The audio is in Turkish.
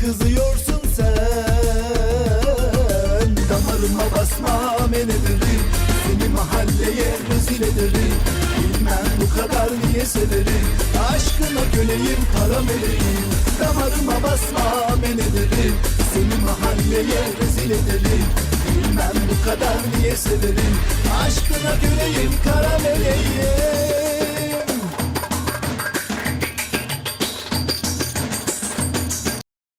kızıyorsun sen. Damarıma basma menedirim Seni mahalleye rezil ederim. Bilmem bu kadar niye severim. Aşkına köleyim para vereyim Damarıma basma menedirim Seni mahalleye rezil ederim. Bilmem bu kadar niye severim. Aşkına köleyim kara meleğim